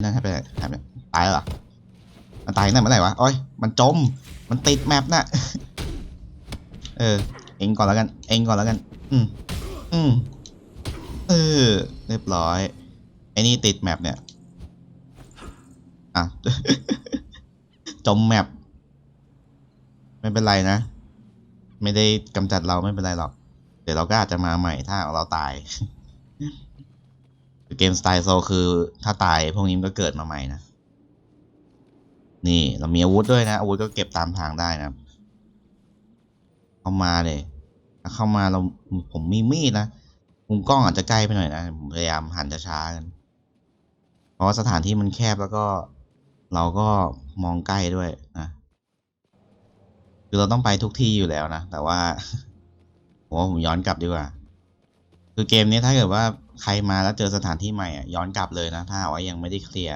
นั่นให้ไปไหนหายไปไหนตายแล้วเหรอมันตายตั้งแต่เมื่อไหร่วะโอ้ยมันจม มันติดแมปน่ะ เออ เองก่อนแล้วกัน เองก่อนแล้วกัน อืมอืมเออ เรียบร้อย ไอ้นี่ติดแมปเนี่ย อะ จมแมปไม่เป็นไรนะ ไม่ได้กำจัดเราไม่เป็นไรหรอก เดี๋ยวเราก็อาจจะมาใหม่ถ้าเราตาย เกมสไตล์โซคือถ้าตายพวกนี้มันก็เกิดมาใหม่นะ นี่เรามีอาวุธด้วยนะ อาวุธก็เก็บตามทางได้นะ เข้ามาเลยถ้าเข้ามาเราผมมีมีดนะมุมกล้องอาจจะใกล้ไปหน่อยนะผมพยายามหันช้าๆกัน เพราะว่าสถานที่มันแคบแล้วก็ เราก็มองใกล้ด้วยนะคือเราต้องไปทุกที่อยู่แล้วนะ แต่ว่าผมว่าผมย้อนกลับดีกว่า คือเกมนี้ถ้าเกิดว่า ใครมาแล้วเจอสถานที่ใหม่อะย้อนกลับเลยนะ ถ้าหากว่ายังไม่ได้เคลียร์